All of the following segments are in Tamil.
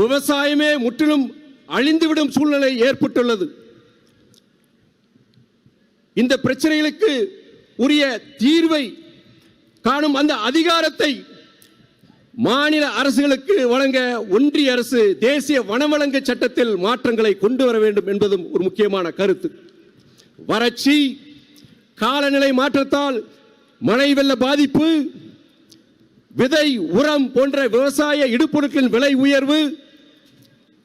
விவசாயமே முற்றிலும் அழிந்துவிடும் சூழ்நிலை ஏற்பட்டுள்ளது. இந்த பிரச்சனைகளுக்கு உரிய தீர்வை காணும் அந்த அதிகாரத்தை மாநில அரசுகளுக்கு வழங்க ஒன்றிய அரசு தேசிய வனவழங்கு சட்டத்தில் மாற்றங்களை கொண்டு வர வேண்டும் என்பதும் ஒரு முக்கியமான கருத்து. வறட்சி காலநிலை மாற்றத்தால் மழை வெள்ள பாதிப்பு விதை உரம் போன்ற விவசாய இடுபொருட்களின் விலை உயர்வு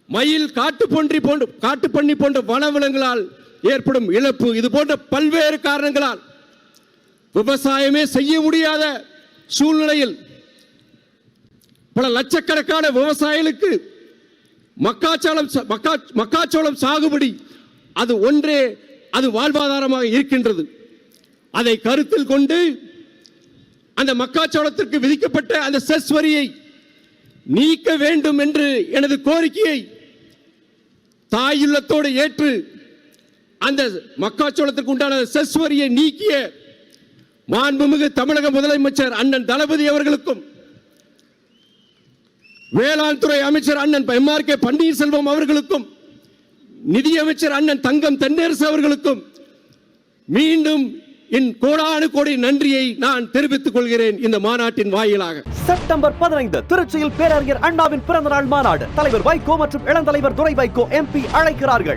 மயில் காட்டுப்பன்றி போன்ற காட்டுப்பன்னி போன்ற வனவிலங்குகளால் ஏற்படும் இழப்பு. இது போன்ற பல்வேறு காரணங்களால் விவசாயமே செய்ய முடியாத சூழ்நிலையில் பல லட்சக்கணக்கான விவசாயிகளுக்கு மக்காச்சோளம் மக்கா மக்காச்சோளம் சாகுபடி அது ஒன்றே அது வாழ்வாதாரமாக இருக்கின்றது. அதை கருத்தில் கொண்டு அந்த மக்காச்சோளத்திற்கு விதிக்கப்பட்ட அந்த செஸ் வரியை நீக்க வேண்டும் என்று எனது கோரிக்கையை தாயுள்ளத்தோடு ஏற்று அந்த மக்காச்சோளத்திற்கு உண்டான செஸ்வரியை நீக்கிய மாண்புமிகு தமிழக முதலமைச்சர் அண்ணன் தளபதி அவர்களுக்கும் வேளாண் துறை அமைச்சர் அண்ணன் எம். ஆர். கே. பன்னீர்செல்வம் அவர்களுக்கும் நிதியமைச்சர் அண்ணன் தங்கம் தென்னரசு அவர்களுக்கும் மீண்டும் என் கோடானு கோடி நன்றியை நான் தெரிவித்துக் கொள்கிறேன் இந்த மாநாட்டின் வாயிலாக. செப்டம்பர் பதினைந்து திருச்சியில் பேரறிஞர் அண்ணாவின் பிறந்தநாள் மாநாடு. தலைவர் வைகோ மற்றும் இளந்தலைவர் துரை வைகோ எம்பி அழைக்கிறார்கள்.